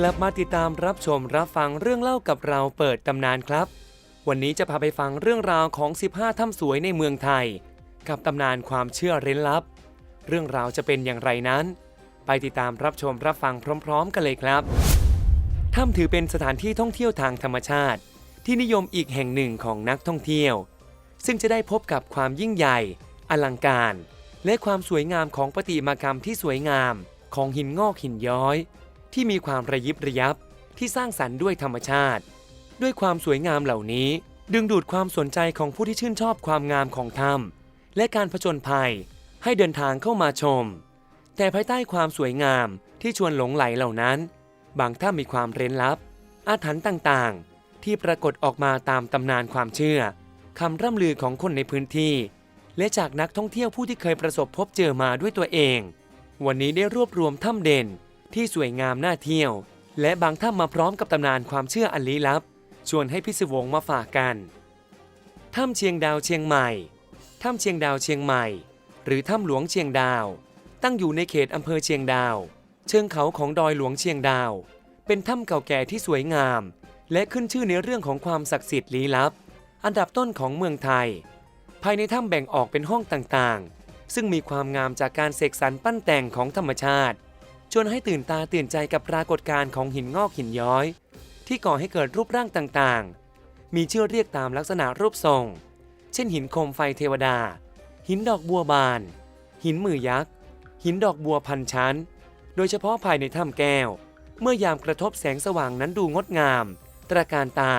กลับมาติดตามรับชมรับฟังเรื่องเล่ากับเราเปิดตำนานครับ วันนี้จะพาไปฟังเรื่องราวของ 15 ถ้ำสวยในเมืองไทย กับตำนานความเชื่อเร้นลับ เรื่องราวจะเป็นอย่างไรนั้น ไปติดตามรับชมรับฟังพร้อม ๆ กันเลยครับถ้ำถือเป็นสถานที่ท่องเที่ยวทางธรรมชาติ ที่นิยมอีกแห่งหนึ่งของนักท่องเที่ยว ซึ่งจะได้พบกับความยิ่งใหญ่ อลังการ และความสวยงามของประติมากรรมที่สวยงามของหินงอกหินย้อย ที่มีความระยิบระยับที่สร้างสรรค์ด้วยธรรมชาติ ด้วยความสวยงามเหล่านี้ ดึงดูดความสนใจของผู้ที่ชื่นชอบความงามของถ้ำและการผจญภัยให้เดินทางเข้ามาชม แต่ภายใต้ความสวยงามที่ชวนหลงไหลเหล่านั้น บางถ้ำมีความเร้นลับ อาถรรพ์ต่างๆ ที่ปรากฏออกมาตามตำนานความเชื่อคำร่ำลือของคนในพื้นที่ และจากนักท่องเที่ยวผู้ที่เคยประสบพบเจอมาด้วยตัวเอง วันนี้ได้รวบรวมถ้ำเด่น ที่สวยงามน่าเที่ยว และบางถ้ำมาพร้อมกับตำนานความเชื่ออันลี้ลับ ชวนให้พิศวงมาฝากกัน ถ้ำเชียงดาวเชียงใหม่ ถ้ำเชียงดาวเชียงใหม่ หรือถ้ำหลวงเชียงดาว ตั้งอยู่ในเขตอำเภอเชียงดาว เชิงเขาของดอยหลวงเชียงดาว เป็นถ้ำเก่าแก่ที่สวยงาม และขึ้นชื่อในเรื่องของความศักดิ์สิทธิ์ลี้ลับ อันดับต้นของเมืองไทย ภายในถ้ำแบ่งออกเป็นห้องต่างๆ ซึ่งมีความงามจากการเสกสรรปั้นแต่งของธรรมชาติ ชวนให้ตื่นตาตื่นใจกับปรากฏการณ์ของหินงอกหินย้อย ที่ก่อให้เกิดรูปร่างต่างๆ มีชื่อเรียกตามลักษณะรูปทรง เช่นหินโคมไฟเทวดา หินดอกบัวบาน หินมือยักษ์ หินดอกบัวพันชั้น โดยเฉพาะภายในถ้ำแก้ว เมื่อยามกระทบแสงสว่างนั้นดูงดงาม ตระการตา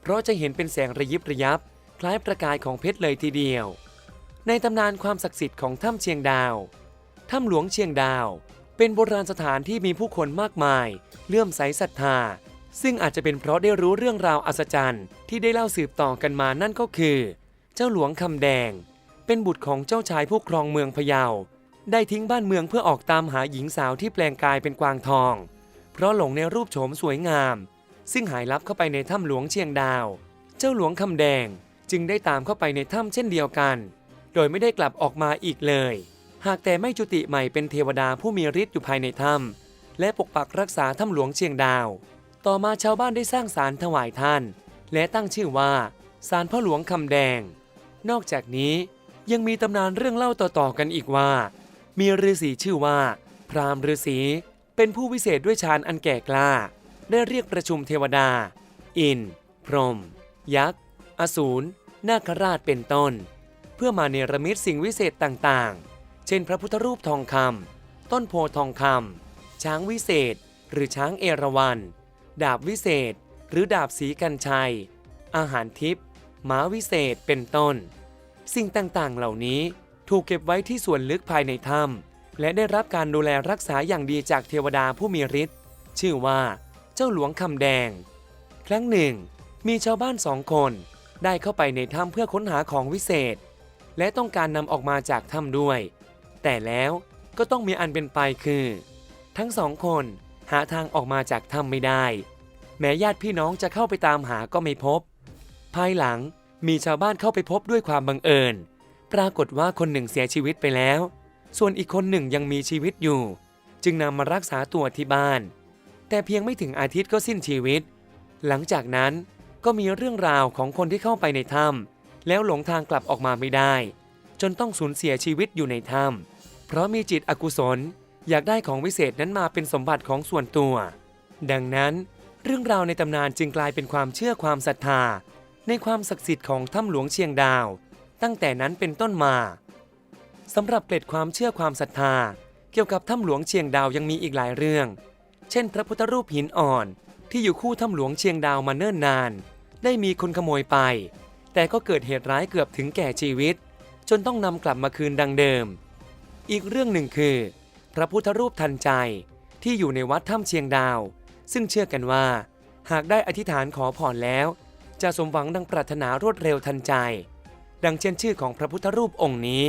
เพราะจะเห็นเป็นแสงระยิบระยับ คล้ายประกายของเพชรเลยทีเดียว ในตำนานความศักดิ์สิทธิ์ของถ้ำเชียงดาว ถ้ำหลวงเชียงดาว เป็นโบราณสถานที่มีผู้คนมากมาย เลื่อมใสศรัทธา ซึ่งอาจจะเป็นเพราะได้รู้เรื่องราวอัศจรรย์ที่ได้เล่าสืบต่อกันมานั่นก็คือ เจ้าหลวงคำแดง เป็นบุตรของเจ้าชายผู้ครองเมืองพะเยา ได้ทิ้งบ้านเมืองเพื่อออกตามหาหญิงสาวที่แปลงกายเป็นกวางทอง เพราะหลงในรูปโฉมสวยงาม ซึ่งหายลับเข้าไปในถ้ำหลวงเชียงดาว เจ้าหลวงคำแดงจึงได้ตามเข้าไปในถ้ำเช่นเดียวกัน โดยไม่ได้กลับออกมาอีกเลย หากแต่ไม่จุติใหม่เป็นเทวดาผู้มีฤทธิ์อยู่ภายในถ้ำและปกปักรักษาถ้ำหลวงเชียงดาว ต่อมาชาวบ้านได้สร้างศาลถวายท่าน และตั้งชื่อว่าศาลพ่อหลวงคำแดง นอกจากนี้ยังมีตำนานเรื่องเล่าต่อๆกันอีกว่า มีฤาษีชื่อว่า พราหมณ์ฤาษีเป็นผู้วิเศษด้วยฌานอันแก่กล้า ได้เรียกประชุมเทวดา อิน พรหมยักษ์ อสูร นาคราชเป็นต้น เพื่อมาเนรมิตสิ่งวิเศษต่างๆ เช่น พระพุทธรูปทองคำต้นโพทองคำช้างวิเศษ หรือช้างเอราวัณดาบวิเศษ หรือดาบสีกันชัย อาหารทิพย์ม้าวิเศษเป็นต้น สิ่งต่างๆ เหล่านี้ถูกเก็บไว้ที่ส่วนลึกภายในถ้ำและได้รับการดูแลรักษาอย่างดีจากเทวดาผู้มีฤทธิ์ชื่อว่า เจ้าหลวงคำแดง ครั้งหนึ่ง มีชาวบ้านสองคนได้เข้าไปในถ้ำเพื่อค้นหาของวิเศษ และต้องการนำออกมาจากถ้ำด้วย แต่แล้วก็ต้องมีอันเป็นไปคือ ทั้งสองคนหาทางออกมาจากถ้ำไม่ได้ แม้ญาติพี่น้องจะเข้าไปตามหาก็ไม่พบ ภายหลังมีชาวบ้านเข้าไปพบด้วยความบังเอิญ ปรากฏว่าคนหนึ่งเสียชีวิตไปแล้ว ส่วนอีกคนหนึ่งยังมีชีวิตอยู่ จึงนำมารักษาตัวที่บ้าน แต่เพียงไม่ถึงอาทิตย์ก็สิ้นชีวิต หลังจากนั้นก็มีเรื่องราวของคนที่เข้าไปในถ้ำแล้วหลงทางกลับออกมาไม่ได้ จนต้องสูญเสียชีวิตอยู่ในถ้ำ ราะมีจิตอกุศลอยากได้ของวิเศษนั้นมาเป็นสมบัติของส่วนตัว ดังนั้น เรื่องราวในตำนานจึงกลายเป็นความเชื่อความศรัทธา ในความศักดิ์สิทธิ์ของถ้ำหลวงเชียงดาว ตั้งแต่นั้นเป็นต้นมาสำหรับเกร็ดความเชื่อความศรัทธา เกี่ยวกับถ้ำหลวงเชียงดาวยังมีอีกหลายเรื่อง เช่น พระพุทธรูปหินอ่อน ที่อยู่คู่ถ้ำหลวงเชียงดาวมาเนิ่นนาน ได้มีคนขโมยไป แต่ก็เกิดเหตุร้ายเกือบถึงแก่ชีวิต จนต้องนำกลับมาคืนดังเดิม อีกเรื่องหนึ่งคือ พระพุทธรูปทันใจที่อยู่ในวัดถ้ำเชียงดาว ซึ่งเชื่อกันว่า หากได้อธิษฐานขอพรแล้ว จะสมหวังดังปรารถนารวดเร็วทันใจ ดังเช่นชื่อของพระพุทธรูปองค์นี้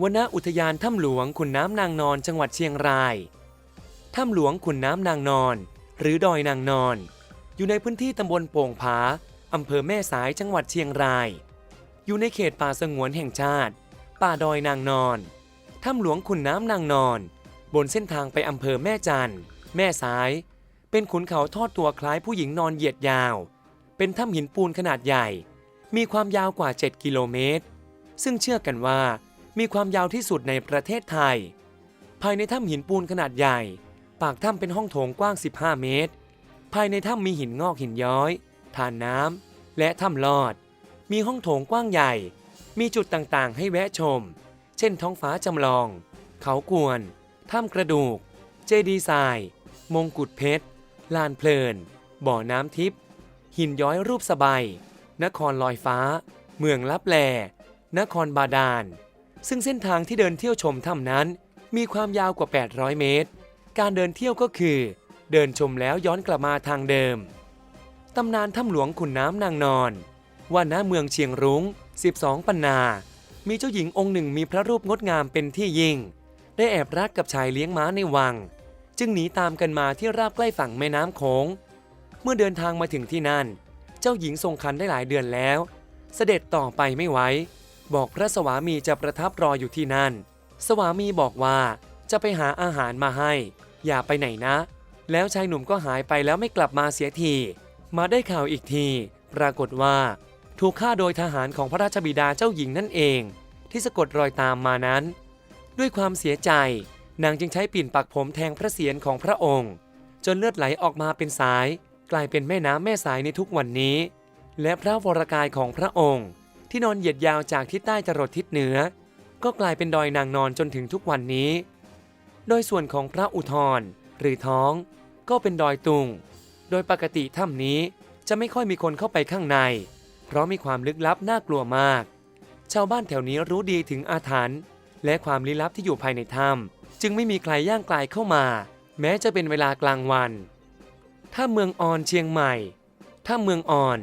วนอุทยานถ้ำหลวงขุนน้ำนางนอนจังหวัดเชียงราย ถ้ำหลวงขุนน้ำนางนอน หรือดอยนางนอน อยู่ในพื้นที่ตำบลโป่งผาอำเภอแม่สายจังหวัดเชียงราย อยู่ในเขตป่าสงวนแห่งชาติ ป่าดอยนางนอน ถ้ำหลวงขุนน้ำนางนอน บนเส้นทางไปอำเภอแม่จัน แม่สาย เป็นขุนเขาทอดตัวคล้ายผู้หญิงนอนเหยียดยาว เป็นถ้ำหินปูนขนาดใหญ่ มีความยาวกว่า 7 กิโลเมตร ซึ่งเชื่อกันว่ามีความยาวที่สุดในประเทศไทย ภายในถ้ำหินปูนขนาดใหญ่ ปากถ้ำเป็นห้องโถงกว้าง 15 เมตร ภายในถ้ำมีหินงอกหินย้อยทานน้ำและถ้ำลอด มีห้องโถงกว้างใหญ่ มีจุดต่างๆ ให้แวะชม เช่นท้องฟ้าจำลอง เขากวนถ้ำกระดูก เจดีทราย มงกุฎเพชร ลานเพลิน บ่อน้ำทิพย์หินย้อยรูปสบายนครลอยฟ้า เมืองลับแล นครบาดาล ซึ่งเส้นทางที่เดินเที่ยวชมถ้ำนั้น มีความยาวกว่า 800 เมตร การเดินเที่ยวก็คือ เดินชมแล้วย้อนกลับมาทางเดิม ตำนานถ้ำหลวงขุนน้ำนางนอน ว่าณเมืองเชียงรุง้ง 12 ปันนา มีเจ้าหญิงองค์หนึ่งมีพระรูปงดงามเป็นที่ยิ่ง ได้แอบรักกับชายเลี้ยงม้าในวัง จึงหนีตามกันมาที่ราบใกล้ฝั่งแม่น้ำโขง เมื่อเดินทางมาถึงที่นั่น เจ้าหญิงทรงคันได้หลายเดือนแล้ว เสด็จต่อไปไม่ไหว บอกพระสวามีจะประทับรออยู่ที่นั่น สวามีบอกว่าจะไปหาอาหารมาให้ อย่าไปไหนนะ แล้วชายหนุ่มก็หายไปแล้วไม่กลับมาเสียที มาได้ข่าวอีกที ปรากฏว่า ถูกฆ่าโดยทหารของพระราชบิดาเจ้าหญิงนั่นเอง ที่สะกดรอยตามมานั้น ด้วยความเสียใจนางจึงใช้ปิ่นปักผมแทงพระเศียรของพระองค์ จนเลือดไหลออกมาเป็นสาย กลายเป็นแม่น้ำแม่สายในทุกวันนี้ และพระวรกายของพระองค์ ที่นอนเหยียดยาวจากทิศใต้จรดทิศเหนือ ก็กลายเป็นดอยนางนอนจนถึงทุกวันนี้ โดยส่วนของพระอุทธรหรือท้อง ก็เป็นดอยตุง โดยปกติถ้ำนี้จะไม่ค่อยมีคนเข้าไปข้างใน เพราะมีความลึกลับน่ากลัวมาก ชาวบ้านแถวนี้รู้ดีถึงอาถรรพ์และความลี้ลับที่อยู่ภายในถ้ำจึงไม่มีใครย่างกลายเข้ามา แม้จะเป็นเวลากลางวันถ้ำเมืองออนเชียงใหม่ถ้ำเมืองออน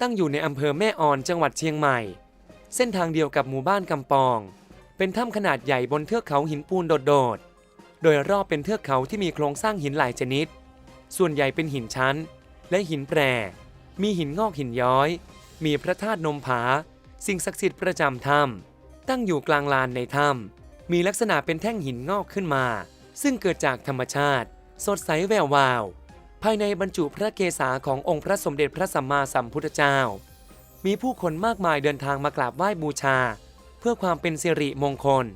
ตั้งอยู่ในอำเภอแม่ออนจังหวัดเชียงใหม่ เส้นทางเดียวกับหมู่บ้านกำปอง เป็นถ้ำขนาดใหญ่บนเทือกเขาหินปูนโดดๆ โดยรอบเป็นเทือกเขาที่มีโครงสร้างหินหลายชนิด ส่วนใหญ่เป็นหินชั้น และหินแปร มีหินงอกหินย้อย มีพระธาตุนมผา สิ่งศักดิ์สิทธิ์ประจำถ้ำตั้งอยู่กลางลานในถ้ำมีลักษณะเป็นแท่งหินงอกขึ้นมา ซึ่งเกิดจากธรรมชาติ สดใสแวววาว ภายในบรรจุพระเกศาขององค์พระสมเด็จพระสัมมาสัมพุทธเจ้า มีผู้คนมากมายเดินทางมากราบไหว้บูชา เพื่อความเป็นสิริมงคล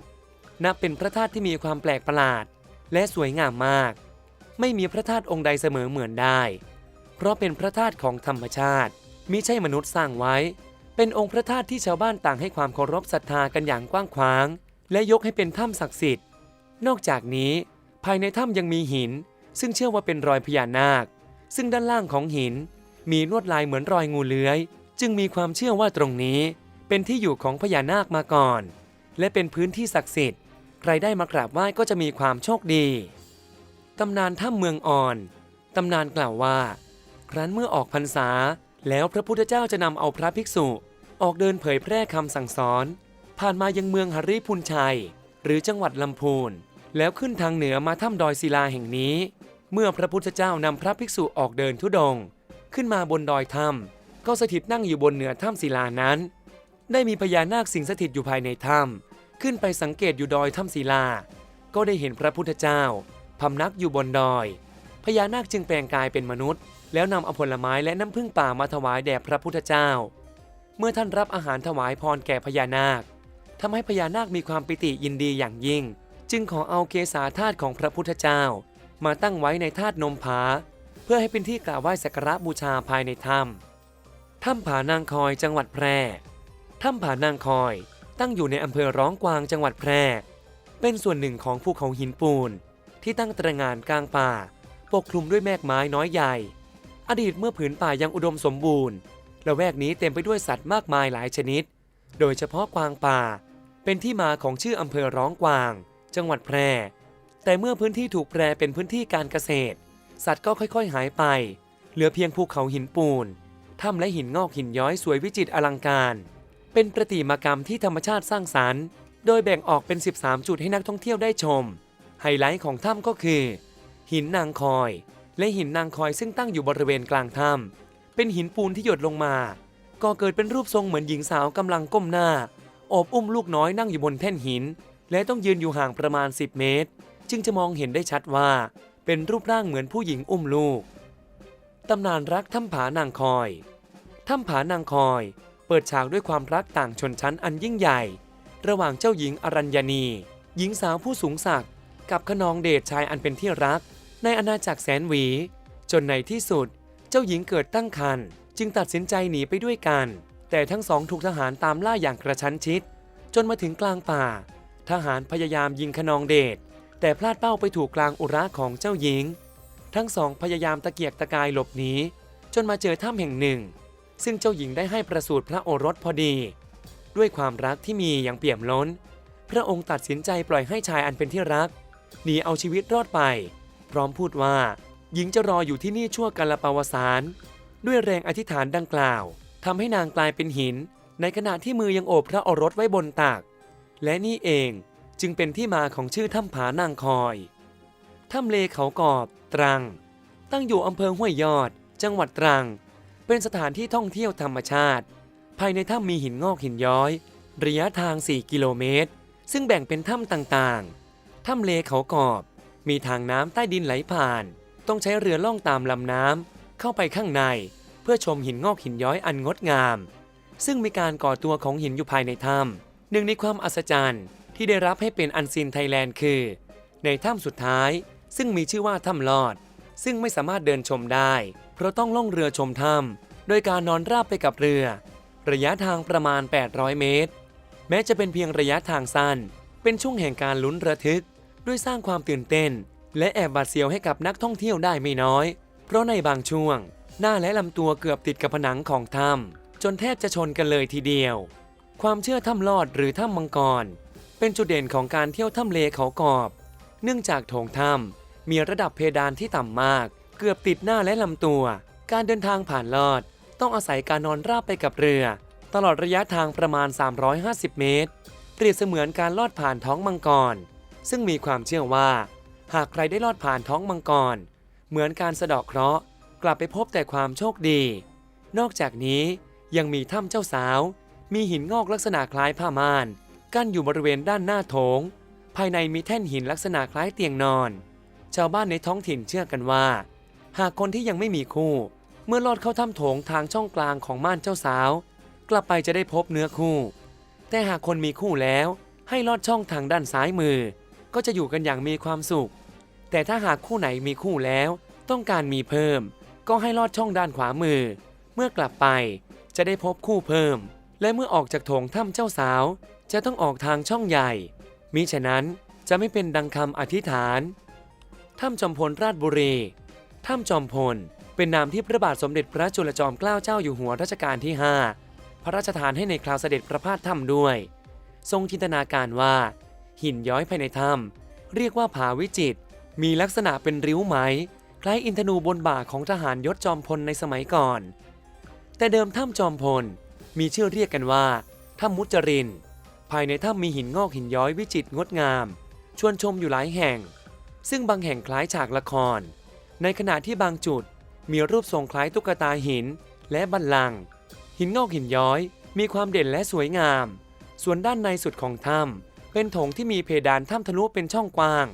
นับเป็นพระธาตุที่มีความแปลกประหลาด และสวยงามมาก ไม่มีพระธาตุองค์ใดเสมอเหมือนได้ เพราะเป็นพระธาตุของธรรมชาติ มิใช่มนุษย์สร้างไว้ เป็นองค์พระธาตุที่ชาวบ้านต่างให้ความเคารพศรัทธากันอย่างกว้างขวาง และยกให้เป็นถ้ำศักดิ์สิทธิ์ นอกจากนี้ ภายในถ้ำยังมีหิน ซึ่งเชื่อว่าเป็นรอยพญานาค ซึ่งด้านล่างของหิน มีลวดลายเหมือนรอยงูเลื้อย จึงมีความเชื่อว่าตรงนี้ เป็นที่อยู่ของพญานาคมาก่อน และเป็นพื้นที่ศักดิ์สิทธิ์ ใครได้มากราบไหว้ก็จะมีความโชคดีตำนานถ้ำเมืองอ่อน ตำนานกล่าวว่า ครั้นเมื่อออกพรรษา แล้วพระพุทธเจ้าจะนำเอาพระภิกษุ ออกเดินเผยแพร่คำสั่งสอน ผ่านมายังเมืองหริพุนชัย หรือจังหวัดลำพูน แล้วขึ้นทางเหนือมาถ้ำดอยศิลาแห่งนี้ เมื่อพระพุทธเจ้านำพระภิกษุออกเดินทุดง ขึ้นมาบนดอยถ้ำก็สถิตนั่งอยู่บนเหนือถ้ำศิลานั้น ได้มีพญานาคสิงสถิตอยู่ภายในถ้ำขึ้นไปสังเกตอยู่ดอยถ้ำศิลา ก็ได้เห็นพระพุทธเจ้าพำนักอยู่บนดอยพญานาคจึงแปลงกายเป็นมนุษย์ แล้วนำเอาผลไม้และน้ำผึ้งป่ามาถวายแด่พระพุทธเจ้า เมื่อท่านรับอาหารถวายพรแก่พญานาคทำให้พญานาคมีความปิติยินดีอย่างยิ่ง จึงขอเอาเกศาธาตุของพระพุทธเจ้า มาตั้งไว้ในธาตุนมผา เพื่อให้เป็นที่กราบไหว้สักการะบูชาภายในถ้ำถ้ำผานางคอยจังหวัดแพร่ถ้ำผานางคอย ตั้งอยู่ในอำเภอร้องกวางจังหวัดแพร่ เป็นส่วนหนึ่งของภูเขาหินปูน ที่ตั้งตระงานกลางป่า ปกคลุมด้วยแมกไม้น้อยใหญ่ อดีตเมื่อผืนป่ายังอุดมสมบูรณ์ละแวกนี้เต็มไปด้วยสัตว์มากมายหลายชนิด โดยเฉพาะกวางป่า เป็นที่มาของชื่ออำเภอร้องกวาง จังหวัดแพร่ แต่เมื่อพื้นที่ถูกแปลเป็นพื้นที่การเกษตร สัตว์ก็ค่อยๆหายไป เหลือเพียงภูเขาหินปูนถ้ำและหินงอกหินย้อยสวยวิจิตรอลังการ เป็นประติมากรรมที่ธรรมชาติสร้างสรรค์ โดยแบ่งออกเป็น 13 จุดให้นักท่องเที่ยวได้ชม ไฮไลท์ของถ้ำก็คือ หินนางคอย และหินนางคอยซึ่งตั้งอยู่บริเวณกลางถ้ำเป็นหินปูนที่หยดลงมา ก็เกิดเป็นรูปทรงเหมือนหญิงสาวกำลังก้มหน้าโอบอุ้มลูกน้อยนั่งอยู่บนแท่นหิน และต้องยืนอยู่ห่างประมาณ 10 เมตร จึงจะมองเห็นได้ชัดว่า เป็นรูปร่างเหมือนผู้หญิงอุ้มลูกตำนานรักถ้ำผานางคอยถ้ำผานางคอย เปิดฉากด้วยความรักต่างชนชั้นอันยิ่งใหญ่ ระหว่างเจ้าหญิงอรัญญนี หญิงสาวผู้สูงศักดิ์กับขนองเดชชายอันเป็นที่รัก ในอาณาจักรแสนหวี จนในที่สุด เจ้าหญิงเกิดตั้งครรภ์จึงตัดสินใจหนีไปด้วยกัน แต่ทั้งสองถูกทหารตามล่าอย่างกระชั้นชิด จนมาถึงกลางป่า ทหารพยายามยิงขนองเดชแต่พลาดเป้าไปถูกกลางอุระของเจ้าหญิง ทั้งสองพยายามตะเกียกตะกายหลบหนีจนมาเจอถ้ำแห่งหนึ่ง ซึ่งเจ้าหญิงได้ให้ประสูติพระโอรสพอดี ด้วยความรักที่มีอย่างเปี่ยมล้น พระองค์ตัดสินใจปล่อยให้ชายอันเป็นที่รักหนีเอาชีวิตรอดไป พร้อมพูดว่า หญิงจะรออยู่ที่นี่ชั่วกาลปาวสาร ด้วยแรงอธิษฐานดังกล่าวทำให้นางกลายเป็นหิน ในขณะที่มือยังโอบพระโอรสไว้บนตัก และนี่เองจึงเป็นที่มาของชื่อถ้ำผานางคอยถ้ำเลเขากอบ ตรัง ตั้งอยู่อำเภอห้วยยอด จังหวัดตรัง เป็นสถานที่ท่องเที่ยวธรรมชาติ ภายในถ้ำมีหินงอกหินย้อย ระยะทาง 4 กิโลเมตร ซึ่งแบ่งเป็นถ้ำต่างๆ ถ้ำเลเขากอบ มีทางน้ำใต้ดินไหลผ่าน ต้องใช้เรือล่องตามลำน้ำเข้าไปข้างใน เพื่อชมหินงอกหินย้อยอันงดงาม ซึ่งมีการก่อตัวของหินอยู่ภายในถ้ำหนึ่งในความอัศจรรย์ที่ได้รับให้เป็นอันซีนไทยแลนด์คือ ในถ้ำสุดท้าย ซึ่งมีชื่อว่าถ้ำลอด ซึ่งไม่สามารถเดินชมได้ เพราะต้องล่องเรือชมถ้ำโดยการนอนราบไปกับเรือ ระยะทางประมาณ 800 เมตร แม้จะเป็นเพียงระยะทางสั้น เป็นช่วงแห่งการลุ้นระทึก ด้วยสร้างความตื่นเต้น และแอบบาดเสียวให้กับนักท่องเที่ยวได้ไม่น้อย เพราะในบางช่วง หน้าและลำตัวเกือบติดกับผนังของถ้ำจนแทบจะชนกันเลยทีเดียว ความเชื่อถ้ำลอดหรือถ้ำมังกร เป็นจุดเด่นของการเที่ยวถ้ำเลเขากอบ เนื่องจากโถงถ้ำมีระดับเพดานที่ต่ำมาก เกือบติดหน้าและลำตัว การเดินทางผ่านลอด ต้องอาศัยการนอนราบไปกับเรือ ตลอดระยะทางประมาณ 350 เมตร เปรียบเสมือนการลอดผ่านท้องมังกร ซึ่งมีความเชื่อว่า หากใครได้ลอดผ่านท้องมังกร เหมือนการสะเดาะเคราะห์กลับไปพบแต่ความโชคดี นอกจากนี้ยังมีถ้ำเจ้าสาว มีหินงอกลักษณะคล้ายผ้าม่าน กั้นอยู่บริเวณด้านหน้าโถง ภายในมีแท่นหินลักษณะคล้ายเตียงนอน ชาวบ้านในท้องถิ่นเชื่อกันว่า หากคนที่ยังไม่มีคู่ เมื่อลอดเข้าถ้ำโถงทางช่องกลางของม่านเจ้าสาว กลับไปจะได้พบเนื้อคู่ แต่หากคนมีคู่แล้วให้ลอดช่องทางด้านซ้ายมือ ก็จะอยู่กันอย่างมีความสุข แต่ถ้าหากคู่ไหนมีคู่แล้ว ต้องการมีเพิ่ม ก็ให้ลอดช่องด้านขวามือ เมื่อกลับไปจะได้พบคู่เพิ่ม และเมื่อออกจากโถงถ้ำเจ้าสาว จะต้องออกทางช่องใหญ่มิฉะนั้นจะไม่เป็นดังคำอธิษฐานถ้ำจอมพลราชบุรีถ้ำจอมพล เป็นนามที่พระบาทสมเด็จพระจุลจอมเกล้าเจ้าอยู่หัวรัชกาลที่ 5 พระราชทานให้ในคราวเสด็จประพาสถ้ำด้วย ทรงจินตนาการว่า หินย้อยภายในถ้ำเรียกว่าผาวิจิต มีลักษณะเป็นริ้วไหม คล้ายอินทนูบนบ่าของทหารยศจอมพลในสมัยก่อน แต่เดิมถ้ำจอมพล มีชื่อเรียกกันว่าถ้ำมุจริน ภายในถ้ำมีหินงอกหินย้อยวิจิตงดงาม ชวนชมอยู่หลายแห่ง ซึ่งบางแห่งคล้ายฉากละคร ในขณะที่บางจุดมีรูปทรงคล้ายตุ๊กตาหินและบัลลัง หินงอกหินย้อย มีความเด่นและสวยงาม ส่วนด้านในสุดของถ้ำ เป็นโถงที่มีเพดานถ้ำทะลุเป็นช่องกว้าง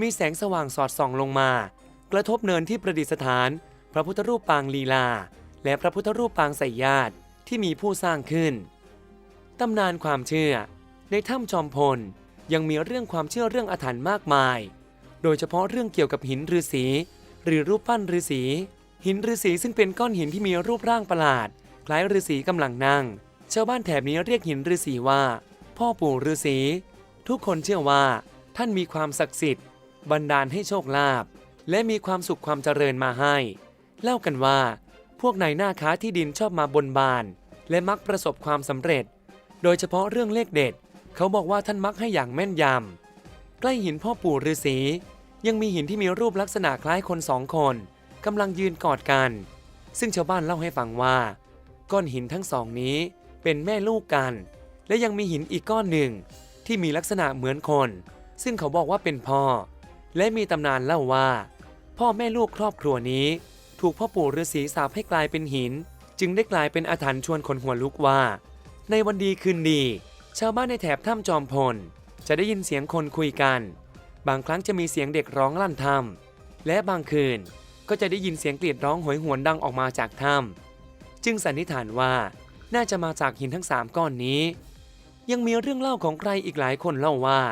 มีแสงสว่างสอดส่องลงมา กระทบเนินที่ประดิษฐาน พระพุทธรูปปางลีลา และพระพุทธรูปปางไสยญาติที่มีผู้สร้างขึ้น ตำนานความเชื่อ ในถ้ำจอมพลยังมีเรื่องความเชื่อเรื่องอาถรรพ์มากมาย โดยเฉพาะเรื่องเกี่ยวกับหินฤาษีหรือรูปปั้นฤาษี หินฤาษีซึ่งเป็นก้อนหินที่มีรูปร่างประหลาด คล้ายฤาษีกำลังนั่ง ชาวบ้านแถบนี้เรียกหินฤาษีว่า พ่อปู่ฤาษี ทุกคนเชื่อว่าท่านมีความศักดิ์สิทธิ์ บันดาลให้โชคลาภและมีความสุขความเจริญมาให้ เล่ากันว่า พวกนายหน้าค้าที่ดินชอบมาบนบาน และมักประสบความสำเร็จ โดยเฉพาะเรื่องเลขเด็ด เขาบอกว่าท่านมักให้อย่างแม่นยำใกล้หินพ่อปู่ฤาษียังมีหินที่มีรูปลักษณะคล้ายคนสองคนกำลังยืนกอดกัน ซึ่งชาวบ้านเล่าให้ฟังว่า ก้อนหินทั้งสองนี้เป็นแม่ลูกกัน และยังมีหินอีกก้อนหนึ่ง ที่มีลักษณะเหมือนคน ซึ่งเขาบอกว่าเป็นพ่อ และมีตำนานเล่าว่า พ่อแม่ลูกครอบครัวนี้ ถูกพ่อปู่ฤาษีสาปให้กลายเป็นหิน จึงได้กลายเป็นอาถรรพ์ชวนคนหัวลุกว่า ในวันดีคืนดี ชาวบ้านในแถบถ้ำจอมพล จะได้ยินเสียงคนคุยกัน บางครั้งจะมีเสียงเด็กร้องลั่นถ้ำและบางคืนก็ก็จะได้ยินเสียงกรีดร้องโหยหวนดังออกมาจากถ้ำจึงสันนิษฐานว่าน่าจะมาจากหินทั้งสามก้อนนี้ ยังมีเรื่องเล่าของใครอีกหลายคนเล่าว่า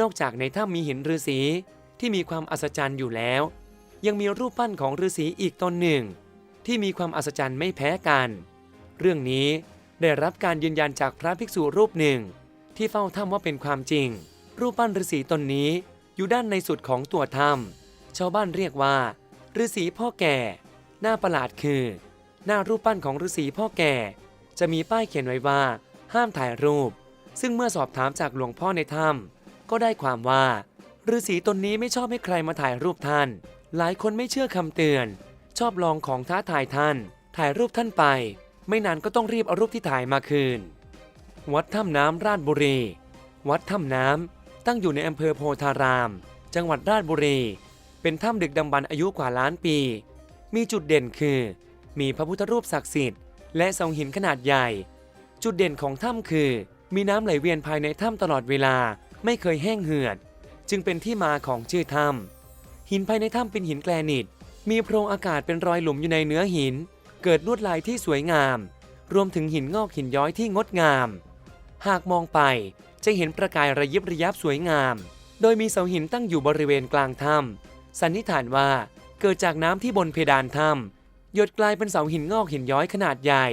นอกจากในถ้ำมีหินฤาษีที่มีความอัศจรรย์อยู่แล้ว ยังมีรูปปั้นของฤาษีอีกตนหนึ่ง ที่มีความอัศจรรย์ไม่แพ้กัน เรื่องนี้ได้รับการยืนยันจากพระภิกษุรูปหนึ่ง ที่เฝ้าถ้ำว่าเป็นความจริง รูปปั้นฤาษีตนนี้อยู่ด้านในสุดของตัวถ้ำชาวบ้านเรียกว่าฤาษีพ่อแก่ หน้าประหลาดคือ หน้ารูปปั้นของฤาษีพ่อแก่ จะมีป้ายเขียนไว้ว่า ห้ามถ่ายรูป ซึ่งเมื่อสอบถามจากหลวงพ่อในถ้ำก็ได้ความว่าฤาษีตนนี้ไม่ชอบให้ใครมาถ่ายรูปท่าน หลายคนไม่เชื่อคำเตือน ชอบลองของท้าทายท่าน ถ่ายรูปท่านไป ไม่นานก็ต้องรีบเอารูปที่ถ่ายมาคืน วัดถ้ำน้ำราชบุรี วัดถ้ำน้ำตั้งอยู่ในอำเภอโพธาราม จังหวัดราชบุรี เป็นถ้ำดึกดำบรรอายุกว่าล้านปี มีจุดเด่นคือ มีพระพุทธรูปศักดิ์สิทธิ์และเสาหินขนาดใหญ่ จุดเด่นของถ้ำคือ มีน้ำไหลเวียนภายในถ้ำตลอดเวลาไม่เคยแห้งเหือด จึงเป็นที่มาของชื่อถ้ำหินภายในถ้ำเป็นหินแกรนิต มีโพรงอากาศเป็นรอยหลุมอยู่ในเนื้อหิน เกิดลวดลายที่สวยงาม รวมถึงหินงอกหินย้อยที่งดงาม หากมองไปจะเห็นประกายระยิบระยับสวยงาม โดยมีเสาหินตั้งอยู่บริเวณกลางถ้ำสันนิษฐานว่าเกิดจากน้ำที่บนเพดานถ้ำหยดกลายเป็นเสาหินงอกหินย้อยขนาดใหญ่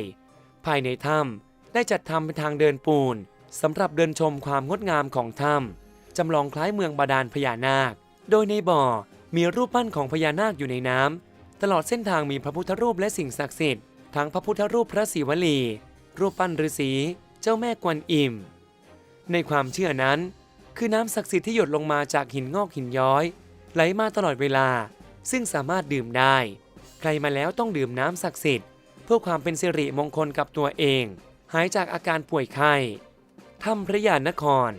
ภายในถ้ำ ได้จัดทำเป็นทางเดินปูนสำหรับเดินชมความงดงามของถ้ำจำลองคล้ายเมืองบาดาลพญานาค โดยในบ่อมีรูปปั้นของพญานาคอยู่ในน้ำตลอดเส้นทางมีพระพุทธรูปและสิ่งศักดิ์สิทธิ์ทั้งพระพุทธรูปพระศิวลี รูปปั้นฤาษีเจ้าแม่กวนอิม ในความเชื่อนั้น คือน้ำศักดิ์สิทธิ์ที่หยดลงมาจากหินงอกหินย้อย ไหลมาตลอดเวลา ซึ่งสามารถดื่มได้ ใครมาแล้วต้องดื่มน้ำศักดิ์สิทธิ์ เพื่อความเป็นสิริมงคลกับตัวเอง หายจากอาการป่วยไข้ถ้ำพระยานคร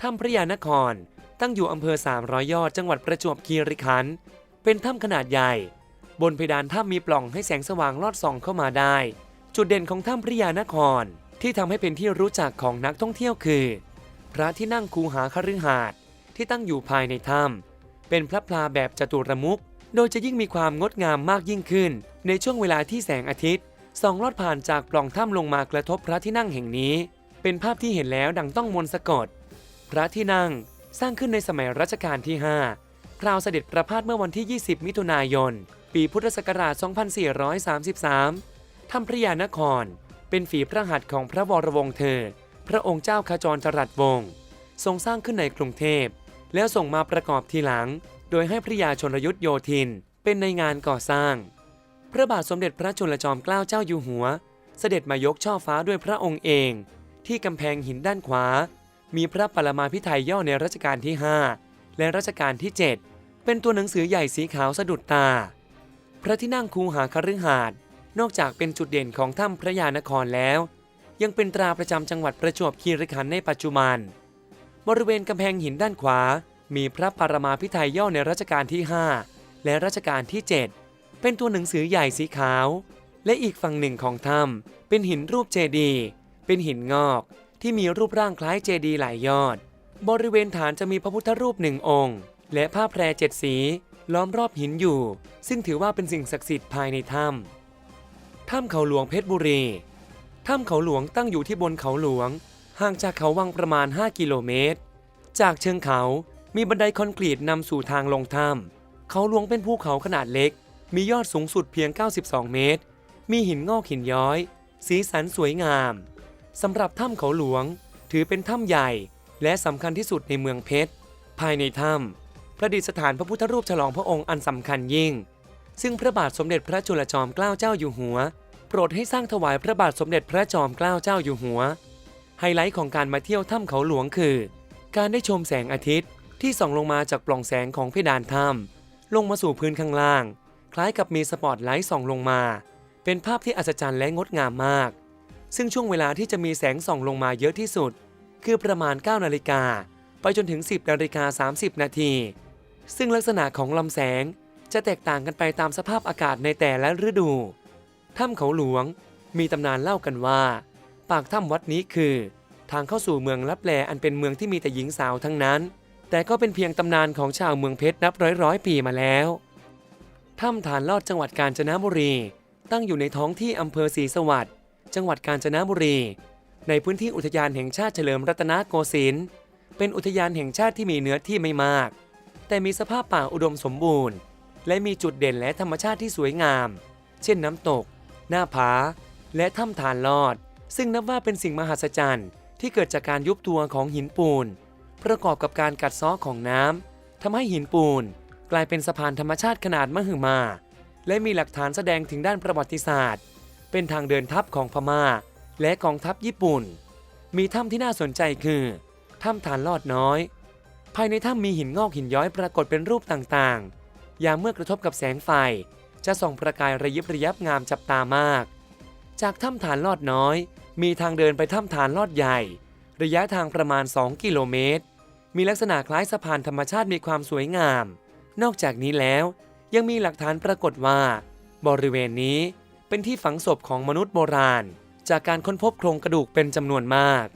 ถ้ำพระยานคร ตั้งอยู่อำเภอ 300 ยอด จังหวัดประจวบคีรีขันธ์เป็นถ้ำขนาดใหญ่ บนเพดานถ้ำมีปล่องให้แสงสว่างลอดส่องเข้ามาได้ จุดเด่นของถ้ำพระยานคร ที่ทำให้เป็นที่รู้จักของนักท่องเที่ยวคือ พระที่นั่งคูหาคฤหาสน์ที่ตั้งอยู่ภายในถ้ำเป็นพระพลาแบบจตุรมุขโดยจะยิ่งมีความงดงามมากยิ่งขึ้น ในช่วงเวลาที่แสงอาทิตย์ ส่องลอดผ่านจากปล่องถ้ำลงมากระทบพระที่นั่งแห่งนี้ เป็นภาพที่เห็นแล้วดังต้องมนต์สะกด พระที่นั่งสร้างขึ้นในสมัยรัชกาลที่ 5 คราวเสด็จประพาสเมื่อวันที่ 20 มิถุนายน ปีพุทธศักราช 2433ถ้ำพระยานคร เป็นฝีพระหัตถ์ของพระวรวงศ์เธอ พระองค์เจ้าขจรจรัสวงศ์ทรงสร้างขึ้นในกรุงเทพ แล้วส่งมาประกอบทีหลัง โดยให้พระยาชนยุทธโยธิน เป็นในงานก่อสร้าง พระบาทสมเด็จพระจุลจอมเกล้าเจ้าอยู่หัว เสด็จมายกช่อฟ้าด้วยพระองค์เอง ที่กำแพงหินด้านขวา มีพระปรมาภิไธยย่อในรัชกาลที่ 5 และรัชกาลที่ 7 เป็นตัวหนังสือใหญ่สีขาวสะดุดตา พระที่นั่งคูหาคฤหาสน์นอกจากเป็นจุดเด่นของถ้ำพระยานครแล้ว ยังเป็นตราประจำจังหวัดประจวบคีรีขันธ์ในปัจจุบัน บริเวณกำแพงหินด้านขวา มีพระปรมาภิไธยย่อในรัชกาลที่ 5 และรัชกาลที่ 7 เป็นตัวหนังสือใหญ่สีขาว และอีกฝั่งหนึ่งของถ้ำเป็นหินรูปเจดีย์เป็นหินงอกที่มีรูปร่างคล้ายเจดีย์หลายยอด บริเวณฐานจะมีพระพุทธรูปหนึ่งองค์ และผ้าแพรเจ็ดสีล้อมรอบหินอยู่ ซึ่งถือว่าเป็นสิ่งศักดิ์สิทธิ์ภายในถ้ำถ้ำเขาหลวงเพชรบุรี ถ้ำเขาหลวงตั้งอยู่ที่บนเขาหลวง ห่างจากเขาวังประมาณ 5 กิโลเมตร จากเชิงเขามีบันไดคอนกรีตนำสู่ทางลงถ้ำเขาหลวงเป็นภูเขาขนาดเล็ก มียอดสูงสุดเพียง 92 เมตร มีหินงอกหินย้อย สีสันสวยงามสำหรับถ้ำเขาหลวง ถือเป็นถ้ำใหญ่และสำคัญที่สุดในเมืองเพชร ภายในถ้ำประดิษฐานพระพุทธรูปฉลองพระองค์อันสำคัญยิ่ง ซึ่งพระบาทสมเด็จพระจุลจอมเกล้าเจ้าอยู่หัว โปรดให้สร้างถวายพระบาทสมเด็จพระจอมเกล้าเจ้าอยู่หัว ไฮไลท์ของการมาเที่ยวถ้ำเขาหลวงคือ การได้ชมแสงอาทิตย์ที่ส่องลงมาจากปล่องแสงของเพดานถ้ำลงมาสู่พื้นข้างล่าง คล้ายกับมีสปอตไลท์ส่องลงมา เป็นภาพที่อัศจรรย์และงดงามมาก ซึ่งช่วงเวลาที่จะมีแสงส่องลงมาเยอะที่สุด คือประมาณ 9 นาฬิกา ไปจนถึง 10 นาฬิกา 30 นาที ซึ่งลักษณะของลำแสงจะแตกต่างกันไปตามสภาพอากาศในแต่ละฤดู ถ้ำเขาหลวงมีตำนานเล่ากันว่า ปากถ้ำวัดนี้คือ ทางเข้าสู่เมืองลับแลอันเป็นเมืองที่มีแต่หญิงสาวทั้งนั้น แต่ก็เป็นเพียงตำนานของชาวเมืองเพชรนับร้อยร้อยๆปีมาแล้ว ถ้ำฐานลอดจังหวัดกาญจนบุรี ตั้งอยู่ในท้องที่อำเภอศรีสวัสดิ์จังหวัดกาญจนบุรี ในพื้นที่อุทยานแห่งชาติเฉลิมรัตนโกสินทร์เป็นอุทยานแห่งชาติที่มีเนื้อที่ไม่มาก แต่มีสภาพป่าอุดมสมบูรณ์ และมีจุดเด่นและธรรมชาติที่สวยงาม เช่นน้ำตก หน้าผา และถ้ำฐานลอด ซึ่งนับว่าเป็นสิ่งมหัศจรรย์ที่เกิดจากการยุบตัวของหินปูน ประกอบกับการกัดเซ้อของน้ำทำให้หินปูน กลายเป็นสะพานธรรมชาติขนาดมหึมา และมีหลักฐานแสดงถึงด้านประวัติศาสตร์ เป็นทางเดินทัพของพม่า และกองทัพญี่ปุ่น มีถ้ำที่น่าสนใจคือถ้ำฐานลอดน้อย ภายในถ้ำมีหินงอกหินย้อยปรากฏเป็นรูปต่างๆ ยามเมื่อกระทบกับแสงไฟ จะส่องประกายระยิบระยับงามจับตามาก จากถ้ำฐานลอดน้อย มีทางเดินไปถ้ำฐานลอดใหญ่ ระยะทางประมาณ 2 กิโลเมตร มีลักษณะคล้ายสะพานธรรมชาติมีความสวยงาม นอกจากนี้แล้วยังมีหลักฐานปรากฏว่า บริเวณนี้เป็นที่ฝังศพของมนุษย์โบราณ จากการค้นพบโครงกระดูกเป็นจำนวนมาก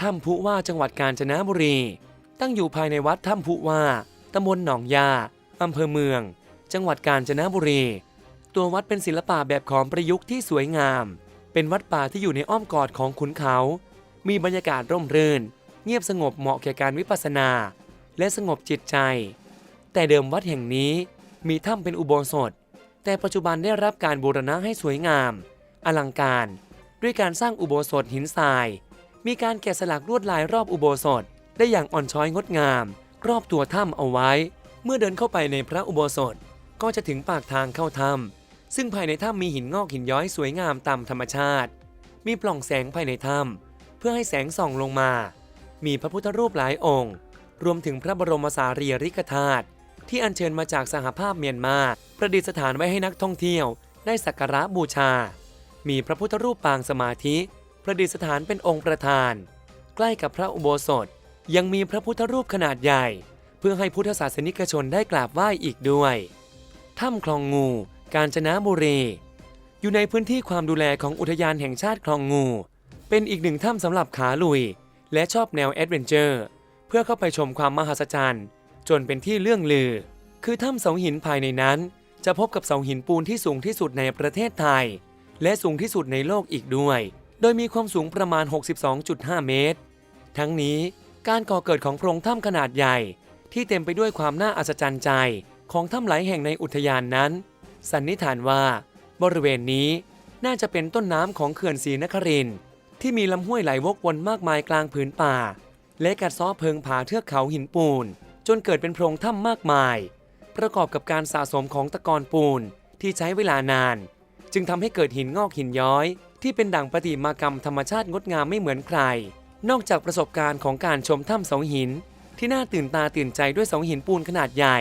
ถ้ำพุว่าจังหวัดกาญจนบุรี ตั้งอยู่ภายในวัดถ้ำพุว่าตำบลหนองยาอำเภอเมือง จังหวัดกาญจนบุรี ตัววัดเป็นศิลปะแบบขอมประยุกต์ที่สวยงาม เป็นวัดป่าที่อยู่ในอ้อมกอดของขุนเขา มีบรรยากาศร่มรื่น เงียบสงบเหมาะแก่การวิปัสสนา และสงบจิตใจ แต่เดิมวัดแห่งนี้มีถ้ำเป็นอุโบสถ แต่ปัจจุบันได้รับการบูรณะให้สวยงาม อลังการ ด้วยการสร้างอุโบสถหินทราย มีการแกะสลักลวดลายรอบอุโบสถ ได้อย่างอ่อนช้อยงดงาม รอบตัวถ้ำเอาไว้ เมื่อเดินเข้าไปในพระอุโบสถก็จะถึงปากทางเข้าถ้ำซึ่งภายในถ้ำมีหินงอกหินย้อยสวยงามตามธรรมชาติ มีปล่องแสงภายในถ้ำเพื่อให้แสงส่องลงมา มีพระพุทธรูปหลายองค์ รวมถึงพระบรมสารีริกธาตุ ที่อัญเชิญมาจากสหภาพเมียนมา ประดิษฐานไว้ให้นักท่องเที่ยว ได้สักการะบูชา มีพระพุทธรูปปางสมาธิ ประดิษฐานเป็นองค์ประธาน ใกล้กับพระอุโบสถ ยังมีพระพุทธรูปขนาดใหญ่ เพื่อให้พุทธศาสนิกชนได้กราบไหว้อีกด้วยถ้ำคลองงู กาญจนบุรี อยู่ในพื้นที่ความดูแลของอุทยานแห่งชาติคลองงู เป็นอีกหนึ่งถ้ำสำหรับขาลุย และชอบแนวแอดเวนเจอร์ เพื่อเข้าไปชมความมหัศจรรย์ จนเป็นที่เลื่องลือ คือถ้ำเสาหินภายในนั้น จะพบกับเสาหินปูนที่สูงที่สุดในประเทศไทย และสูงที่สุดในโลกอีกด้วย โดยมีความสูงประมาณ 62.5 เมตร ทั้งนี้การก่อเกิดของโพรงถ้ำขนาดใหญ่ ที่เต็มไปด้วยความน่าอัศจรรย์ใจของถ้ำหลายแห่งในอุทยานนั้น สันนิษฐานว่า บริเวณนี้น่าจะเป็นต้นน้ำของเขื่อนศรีนครินที่มีลำห้วยไหลวกวนมากมายกลางผืนป่า และกัดซ้อเพิงผาเทือกเขาหินปูน จนเกิดเป็นโพรงถ้ำมากมาย ประกอบกับการสะสมของตะกอนปูนที่ใช้เวลานาน จึงทำให้เกิดหินงอกหินย้อย ที่เป็นดั่งประติมากรรมธรรมชาติงดงามไม่เหมือนใคร นอกจากประสบการณ์ของการชมถ้ำเสาหิน ที่น่าตื่นตาตื่นใจด้วยเสาหินปูนขนาดใหญ่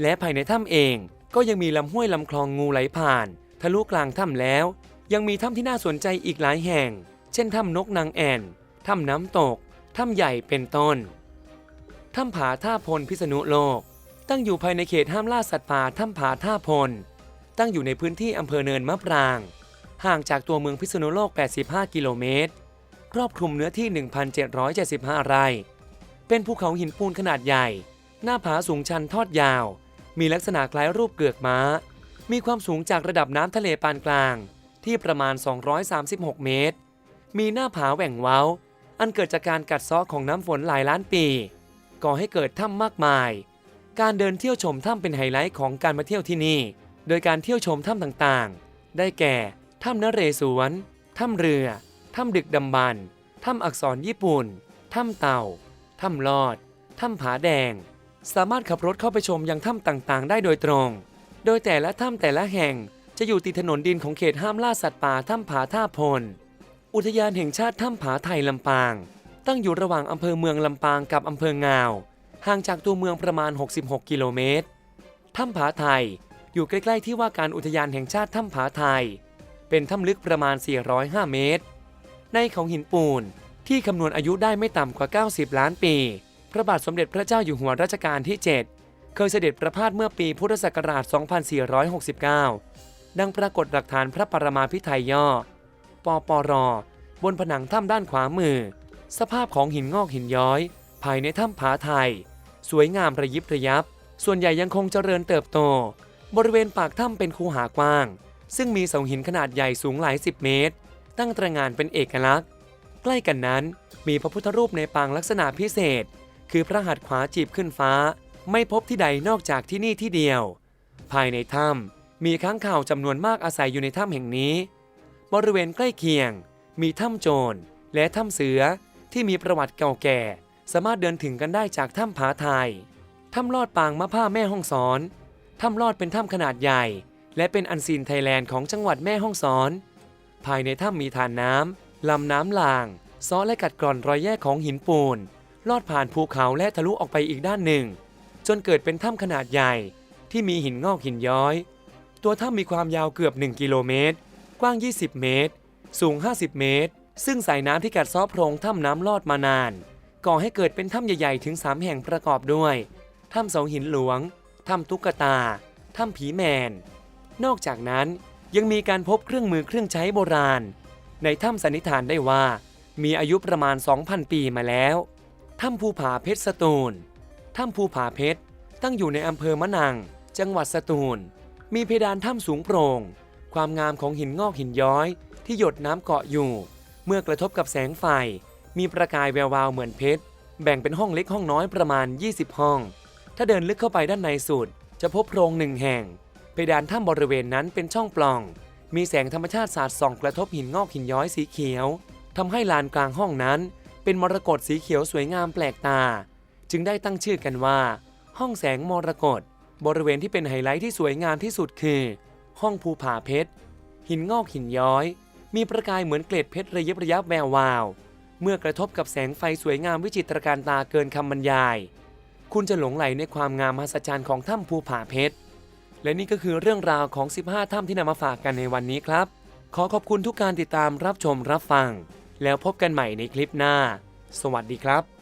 และภายในถ้ำเองก็ยังมีลำห้วยลำคลองงูไหลผ่าน ทะลุกลางถ้ำแล้ว ยังมีถ้ำที่น่าสนใจอีกหลายแห่ง เช่นถ้ำนกนางแอ่นถ้ำน้ำตกถ้ำใหญ่เป็นต้น ถ้ำผาท่าพลพิษณุโลก ตั้งอยู่ภายในเขตห้ามล่าสัตว์ป่าถ้ำผาท่าพล ตั้งอยู่ในพื้นที่อำเภอเนินมะปราง ห่างจากตัวเมืองพิษณุโลก 85 กิโลเมตร ครอบคลุมเนื้อที่ 1,775 ไร่ เป็นภูเขาหินปูนขนาดใหญ่ หน้าผาสูงชันทอดยาว มีลักษณะคล้ายรูปเกือกม้า มีความสูงจากระดับน้ำทะเลปานกลาง ที่ประมาณ 236 เมตร มีหน้าผาแหว่งเว้า อันเกิดจากการกัดเซาะของน้ำฝนหลายล้านปี ก่อให้เกิดถ้ำมากมาย การเดินเที่ยวชมถ้ำเป็นไฮไลท์ของการมาเที่ยวที่นี่ โดยการเที่ยวชมถ้ำต่างๆ ได้แก่ถ้ำนเรศวร ถ้ำเรือ ถ้ำดึกดำบรรถ้ำอักษรญี่ปุ่น ถ้ำเต่า ถ้ำลอด ถ้ำผาแดง สามารถขับรถเข้าไปชมยังถ้ำต่างๆ ได้โดยตรง โดยแต่ละถ้ำแต่ละแห่งจะอยู่ติดถนนดินของเขตห้ามล่าสัตว์ป่าถ้ำผาท่าพล อุทยานแห่งชาติถ้ำผาไทยลำปาง ตั้งอยู่ระหว่างอำเภอเมืองลำปางกับอำเภองาว ห่างจากตัวเมืองประมาณ 66 กิโลเมตร ถ้ำผาไทยอยู่ใกล้ๆที่ว่าการอุทยานแห่งชาติถ้ำผาไทย เป็นถ้ำลึกประมาณ 405 เมตร ในเขาหินปูนที่คำนวณอายุได้ไม่ต่ำกว่า 90 ล้านปี พระบาทสมเด็จพระเจ้าอยู่หัวรัชกาลที่ 7 เคยเสด็จประพาสเมื่อปีพุทธศักราช 2469 ดังปรากฏหลักฐานพระปรมาภิไธยย่อ ปปร บนผนังถ้ำด้านขวามือ สภาพของหินงอกหินย้อย ภายในถ้ำผาไทย สวยงามระยิบระยับ ส่วนใหญ่ยังคงเจริญเติบโต บริเวณปากถ้ำเป็นคูหากว้าง ซึ่งมีเสาหินขนาดใหญ่สูงหลายสิบเมตร ตั้งตระงานเป็นเอกลักษณ์ ใกล้กันนั้นมีพระพุทธรูปในปางลักษณะพิเศษ คือพระหัตถ์ขวาจีบขึ้นฟ้า ไม่พบที่ใดนอกจากที่นี่ที่เดียว ภายในถ้ำมีค้างข่าวจำนวนมากอาศัยอยู่ในถ้ำแห่งนี้ บริเวณใกล้เคียง มีถ้ำโจรและถ้ำเสือ ที่มีประวัติเก่าแก่ สามารถเดินถึงกันได้จากถ้ำผาไทยถ้ำลอดปางมะผ้าแม่ห้องสอนถ้ำลอดเป็นถ้ำขนาดใหญ่ และเป็นอันซีนไทยแลนด์ของจังหวัดแม่ห้องสอน ภายในถ้ำมีฐานน้ำลำน้ำลางซ้อและกัดกร่อนรอยแยกของหินปูน ลอดผ่านภูเขาและทะลุออกไปอีกด้านหนึ่ง จนเกิดเป็นถ้ำขนาดใหญ่ ที่มีหินงอกหินย้อย ตัวถ้ำมีความยาวเกือบ 1 กิโลเมตร กว้าง 20 เมตร สูง 50 เมตร ซึ่งสายน้ำที่กัดเซ้อโพรงถ้ำน้ำลอดมานาน ก่อให้เกิดเป็นถ้ำใหญ่ๆถึง 3 แห่งประกอบด้วยถ้ำเสาหินหลวงถ้ำตุ๊กตาถ้ำผีแมน นอกจากนั้นยังมีการพบเครื่องมือเครื่องใช้โบราณ ในถ้ำสันนิษฐานได้ว่า มีอายุประมาณ 2,000 ปีมาแล้วถ้ำภูผาเพชรสตูลถ้ำภูผาเพชรตั้งอยู่ในอำเภอมะนัง จังหวัดสตูล มีเพดานถ้ำสูงโปร่ง ความงามของหินงอกหินย้อยที่หยดน้ำเกาะอยู่ เมื่อกระทบกับแสงไฟ มีประกายแวววาวเหมือนเพชร แบ่งเป็นห้องเล็กห้องน้อยประมาณ 20 ห้อง ถ้าเดินลึกเข้าไปด้านในสุด จะพบโพรงหนึ่งแห่ง เพดานถ้ำบริเวณนั้นเป็นช่องปล่อง มีแสงธรรมชาติสาดส่องกระทบหินงอกหินย้อยสีเขียวทำให้ลานกลางห้องนั้น เป็นมรกตสีเขียวสวยงามแปลกตา จึงได้ตั้งชื่อกันว่า ห้องแสงมรกต บริเวณที่เป็นไฮไลท์ที่สวยงามที่สุดคือ ห้องภูผาเพชร หินงอกหินย้อย มีประกายเหมือนเกล็ดเพชรระยิบระยับแวววาว เมื่อกระทบกับแสงไฟสวยงามวิจิตรการตาเกินคำบรรยาย คุณจะหลงไหลในความงามมหัศจรรย์ของถ้ำภูผาเพชร และนี่ก็คือเรื่องราวของ 15 ถ้ำที่นำมาฝากกันในวันนี้ครับ ขอขอบคุณทุกการติดตามรับชมรับฟัง แล้วพบกันใหม่ในคลิปหน้า สวัสดีครับ